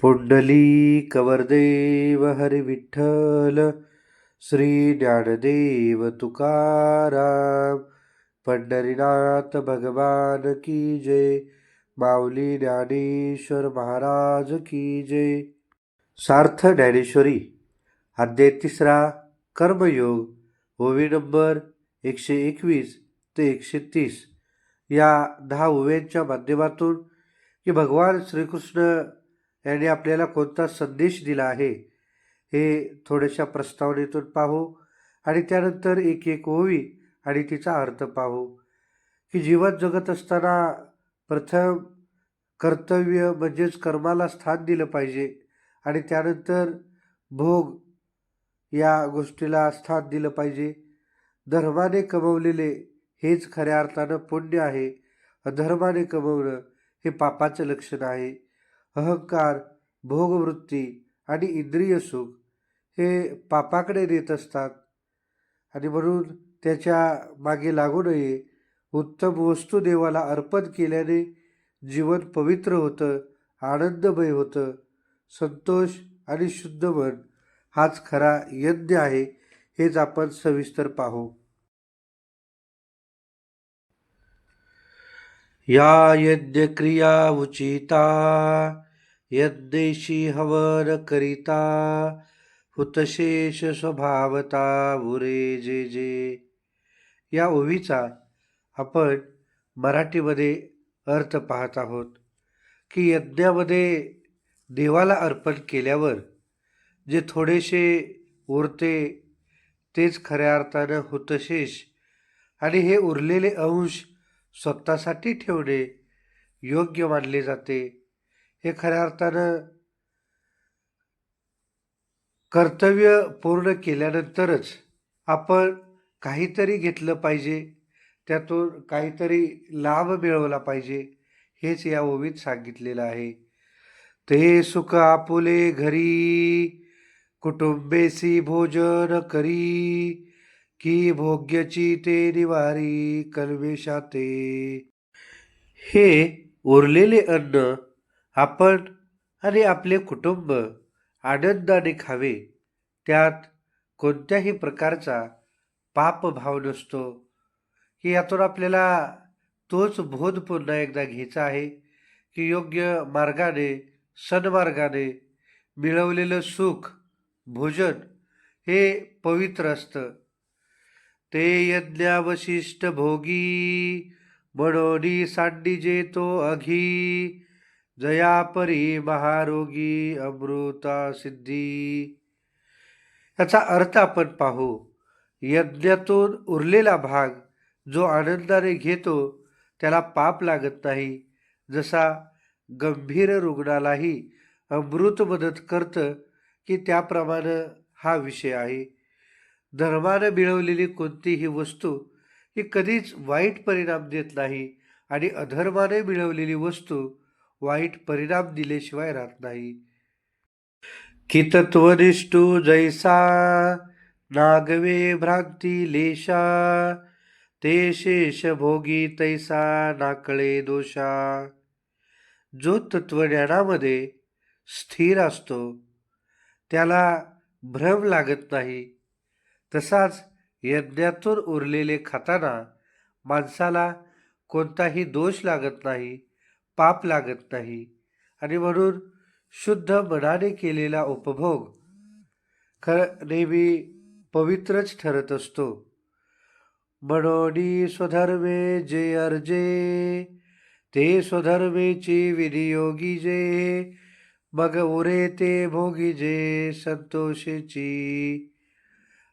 पुंडली कवरदेव हरिविठ्ठल श्री ज्ञानदेव तुकाराम पंढरीनाथ भगवान की जय माऊली ज्ञानेश्वर महाराज की जय. सार्थ ज्ञानेश्वरी अध्याय तिसरा कर्मयोग ओवी नंबर एकशे एकवीस ते एकशे तीस. या दहा ओव्यांच्या माध्यमातून की भगवान श्रीकृष्ण याने आपल्याला कोणता संदेश दिला आहे हे थोड्याशा प्रस्तावनेतून पाहू आणि त्यानंतर एक एक ओवी आणि तिचा अर्थ पाहू. की जीवन जगत असताना प्रथम कर्तव्य म्हणजेच कर्माला स्थान दिलं पाहिजे आणि त्यानंतर भोग या गोष्टीला स्थान दिलं पाहिजे. धर्माने कमवलेले हेच खऱ्या अर्थानं पुण्य आहे. अधर्माने कमवणं हे पापाचं लक्षण आहे. अहंकार भोगवृत्ती आणि इंद्रिय सुख हे पापाकडे नेत असतात. आणि म्हणून त्याच्यामागे लागू नये. उत्तम वस्तू देवाला अर्पण केल्याने जीवन पवित्र होतं आनंदमय होतं. संतोष आणि शुद्ध मन हाच खरा यज्ञ आहे हेच आपण सविस्तर पाहू. या यद्यक्रिया उचिता यज्ञेशी हवन करिता हुतशेष स्वभावता उरे जे जे. या ओवीचा आपण मराठीमध्ये अर्थ पाहत आहोत की यज्ञामध्ये देवाला अर्पण केल्यावर जे थोडेसे उरते तेच खऱ्या अर्थानं हुतशेष आणि हे उरलेले अंश स्वतःसाठी ठेवणे योग्य मानले जाते. हे खऱ्या अर्थानं कर्तव्य पूर्ण केल्यानंतरच आपण काहीतरी घेतलं पाहिजे. त्यातून काहीतरी लाभ मिळवला पाहिजे हेच या ओवीत सांगितलेलं आहे. ते सुख आपुले घरी कुटुंबेसी भोजन करी की भोग्यची ते निवारी कल्वेशाते हे उरलेले अन्न आपण आणि आपले कुटुंब आनंदाने खावे. त्यात कोणत्याही प्रकारचा पापभाव नसतो. की यातून आपल्याला तोच बोध पुन्हा एकदा घ्यायचा आहे की योग्य मार्गाने सन्मार्गाने मिळवलेलं सुख भोजन हे पवित्र असतं. ते यज्ञावशिष्ट भोगी म्हणोनी सांडिजे तो अघी जयापरी महारोगी अमृता सिद्धी. याचा अर्थ आपण पाहू यज्ञातून उरलेला भाग जो आनंदाने घेतो त्याला पाप लागत नाही. जसा गंभीर रुग्णालाही अमृत मदत करतं की त्याप्रमाणे हा विषय आहे. धर्मानं मिळवलेली कोणतीही वस्तू ही कधीच वाईट परिणाम देत नाही आणि अधर्माने मिळवलेली वस्तू वाईट परिणाम दिल्याशिवाय राहत नाही. की तत्वनिष्ठू जैसा नागवे भ्रांती लेशा ते शेष भोगी तैसा नाकळे दोषा. जो तत्वज्ञानामध्ये स्थिर असतो त्याला भ्रम लागत नाही. तसाच यज्ञातून उरलेले खाताना माणसाला कोणताही दोष लागत नाही पाप लागत नाही. आणि म्हणून शुद्ध मनाने केलेला उपभोग खर नेहमी पवित्रच ठरत असतो. मनोनी स्वधर्मे जे अर्जे ते स्वधर्मेची विनियोगी जे मग उरे ते भोगी जे संतोषेची.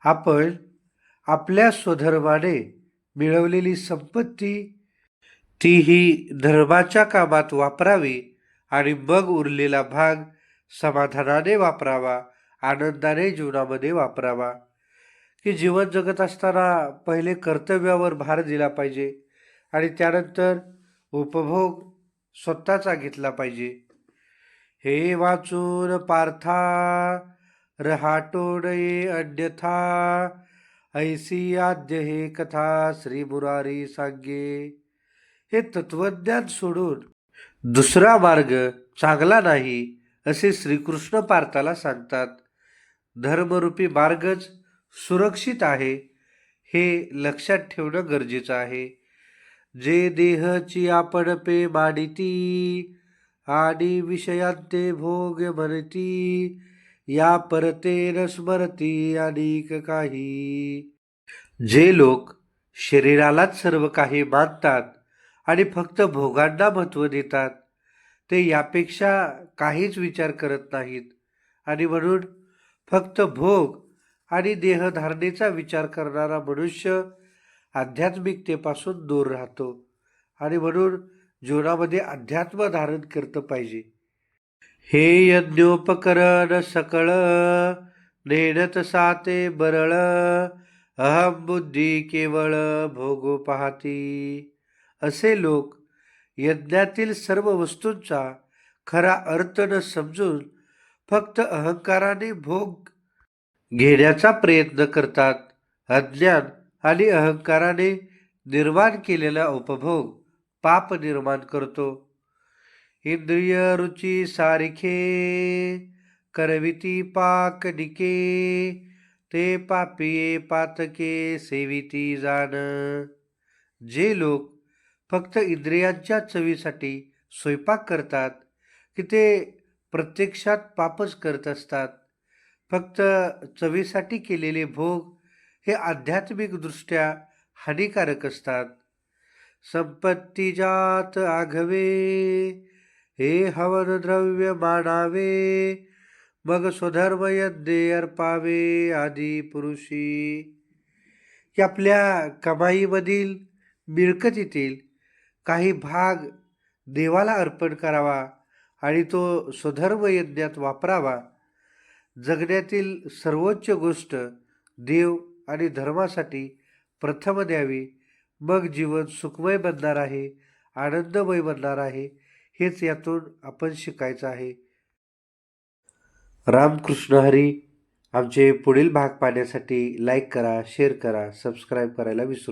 आपण आपल्या स्वधर्माने मिळवलेली संपत्ती तीही धर्माच्या कामात वापरावी आणि मग उरलेला भाग समाधानाने वापरावा आनंदाने जीवनामध्ये वापरावा. की जीवन जगत असताना पहिले कर्तव्यावर भार दिला पाहिजे आणि त्यानंतर उपभोग स्वतःचा घेतला पाहिजे. हे वाचून पार्था रहाटोडये अन्यथा ऐसी आद्य हे कथा श्री बुरारी सांगे। हे तत्वज्ञान सोडून दुसरा मार्ग चांगला नाही असे श्रीकृष्ण पार्थाला सांगतात. धर्मरूपी मार्गच सुरक्षित आहे हे लक्षात ठेवणं गरजेचं आहे. जे देहची आपण पे माडिती आणि विषयांते भोग म्हणती या परते न स्मरती अनेक काही. जे लोक शरीरालाच सर्व काही मानतात आणि फक्त भोगांना महत्त्व देतात ते यापेक्षा काहीच विचार करत नाहीत. आणि म्हणून फक्त भोग आणि देहधारणेचा विचार करणारा मनुष्य आध्यात्मिकतेपासून दूर राहतो. आणि म्हणून जीवनामध्ये अध्यात्म धारण करतं पाहिजे. हे यज्ञोपकरण सकळ नेणत साते बरळ अहम बुद्धी केवळ भोगो पाहती. असे लोक यज्ञातील सर्व वस्तूंचा खरा अर्थ न समजून फक्त अहंकाराने भोग घेण्याचा प्रयत्न करतात. अज्ञान आणि अहंकाराने निर्माण केलेला उपभोग पाप निर्माण करतो. इंद्रिय रुची सारिखे करविती पाक निके ते पापिये पातके सेविती जाण जे लोक फक्त इंद्रियांच्या चवीसाठी स्वयंपाक करतात की ते प्रत्यक्षात पापच करत असतात फक्त चवीसाठी केलेले भोग हे आध्यात्मिकदृष्ट्या हानिकारक असतात. संपत्ती जात आघवे हे हवन द्रव्य मानावे मग स्वधर्म यज्ञे अर्पावे आदी पुरुषी. की आपल्या कमाईमधील मिळकतीतील काही भाग देवाला अर्पण करावा आणि तो स्वधर्म यज्ञात वापरावा. जगण्यातील सर्वोच्च गोष्ट देव आणि धर्मासाठी प्रथम द्यावी. मग जीवन सुखमय बनणार आहे आनंदमय बनणार आहे. हेच यातून आपण शिकायचं आहे. रामकृष्ण हरी आमचे पुढील भाग पाहण्यासाठी लाईक करा शेअर करा सबस्क्राईब करायला विसरू